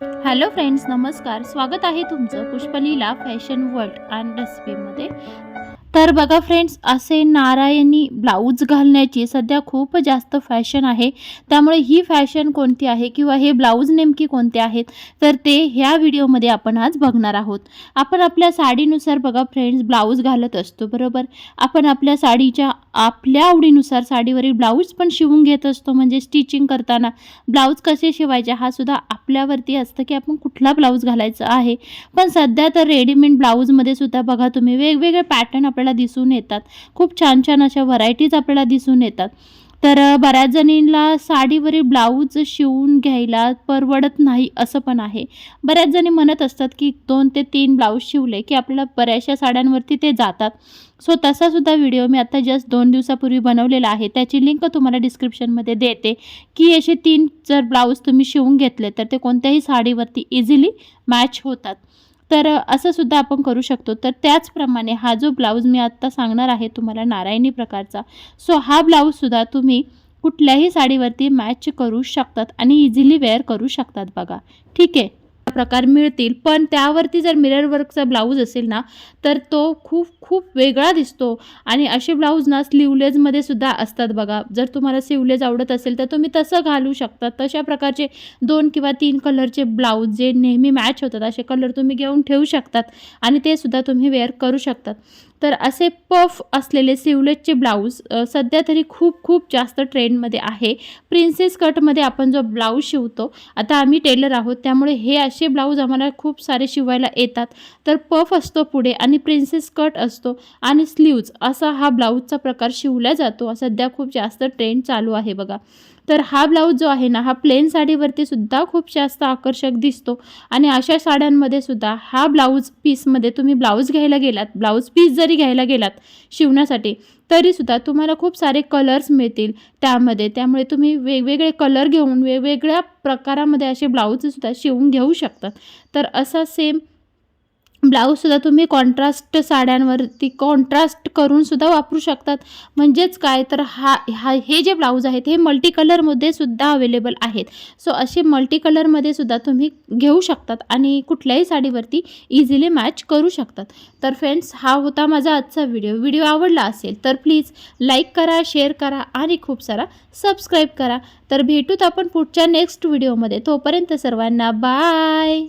Hello friends नमस्कार. स्वागत आहे तुमचं पुष्पलीला फॅशन वर्ल्ड अँड रेसिपीमध्ये तर बघा फ्रेंड्स असे नारायणी ब्लाऊज घालण्याची सध्या खूप जास्त फॅशन आहे. त्यामुळे ही फॅशन कोणती आहे किंवा हे ब्लाऊज नेमकी कोणते आहेत? तर ते ह्या व्हिडिओमध्ये आपण आज बघणार आहोत. आपण आपल्या साडीनुसार बघा फ्रेंड्स ब्लाऊज घालत असतो बरोबर? आपण आपल्या साडीच्या आपल्या आवडीनुसार साडीवरील ब्लाऊज पण शिवून घेत असतो म्हणजे स्टिचिंग करताना. ब्लाऊज कसे शिवायचे? हा सुद्धा आपल्यावरती असतं की आपण कुठला ब्लाऊज घालायचा आहे. पण सध्या तर रेडीमेड ब्लाऊजमध्ये सुद्धा बघा तुम्ही वेगवेगळे पॅटर्न आपल्याला दिसून येतात. खूप छान छान अशा व्हरायटीज आपल्याला दिसून येतात. तर बऱ्याच जणींना साडीवरील ब्लाऊज शिवून घ्यायला परवडत नाही असं पण आहे. बऱ्याच जणी म्हणत असतात की दोन ते तीन ब्लाऊज शिवले की आपल्याला बऱ्याचशा साड्यांवरती ते जातात. सो तसासुद्धा व्हिडिओ मी आता जस्ट दोन दिवसापूर्वी बनवलेला आहे. त्याची लिंक तुम्हाला डिस्क्रिप्शनमध्ये देते. की असे तीन जर ब्लाऊज तुम्ही शिवून घेतले तर ते कोणत्याही साडीवरती इझिली मॅच होतात. तर असं सुद्धा आपण करू शकतो. तर त्याचप्रमाणे हा जो ब्लाऊज मी आत्ता सांगणार आहे तुम्हाला नारायणी प्रकारचा सो हा ब्लाऊजसुद्धा तुम्ही कुठल्याही साडीवरती मॅच करू शकतात आणि इझिली वेअर करू शकतात बघा. ठीक आहे? प्रकार मिळतील. पण त्यावरती जर मिरर वर्कचा ब्लाऊज असेल ना तर तो खूप खूप वेगळा दिसतो. आणि असे ब्लाऊज ना स्लिवलेजमध्ये सुद्धा असतात बघा. जर तुम्हाला सिवलेज आवडत असेल तर तुम्ही तसं घालू शकता. तशा प्रकारचे दोन किंवा तीन कलरचे ब्लाऊज जे नेहमी मॅच होतात असे कलर तुम्ही घेऊन ठेवू शकतात. आणि ते सुद्धा तुम्ही वेअर करू शकतात. तर असे पफ असलेले सिवलेटचे ब्लाऊज सध्या तरी खूप खूप जास्त ट्रेंडमध्ये आहे. प्रिन्सेस कटमध्ये आपण जो ब्लाऊज शिवतो आता आम्ही टेलर आहोत त्यामुळे हे असे ब्लाऊज आम्हाला खूप सारे शिवायला येतात. तर पफ असतो पुढे आणि प्रिन्सेस कट असतो आणि स्लीव्ज असा हा ब्लाऊजचा प्रकार शिवला जातो. सध्या खूप जास्त ट्रेंड चालू आहे बघा. तर हा ब्लाऊज जो आहे ना हा प्लेन साडीवरती सुद्धा खूप जास्त आकर्षक दिसतो. आणि अशा साड्यांमध्ये सुद्धा हा ब्लाऊज पीसमध्ये तुम्ही ब्लाऊज घ्यायला गेलात ब्लाऊज पीस जरी घ्यायला गेलात शिवण्यासाठी तरीसुद्धा तुम्हाला खूप सारे कलर्स मिळतील त्यामध्ये. त्यामुळे तुम्ही वेगवेगळे कलर घेऊन वेगवेगळ्या प्रकारामध्ये असे ब्लाऊजसुद्धा शिवून घेऊ शकतात तर असा सेम ब्लाऊजसुद्धा तुम्ही कॉन्ट्रास्ट साड्यांवरती कॉन्ट्रास्ट करूनसुद्धा वापरू शकतात. म्हणजेच काय? तर हा हा हे जे ब्लाऊज आहेत हे मल्टी कलरमध्ये सुद्धा अवेलेबल आहेत. सो असे मल्टी कलरमध्ये सुद्धा तुम्ही घेऊ शकतात आणि कुठल्याही साडीवरती इझिली मॅच करू शकतात. तर फ्रेंड्स हा होता माझा आजचा व्हिडिओ व्हिडिओ आवडला असेल तर प्लीज लाईक करा शेअर करा आणि खूप सारा सबस्क्राईब करा. तर भेटूत आपण पुढच्या नेक्स्ट व्हिडिओमध्ये तोपर्यंत सर्वांना बाय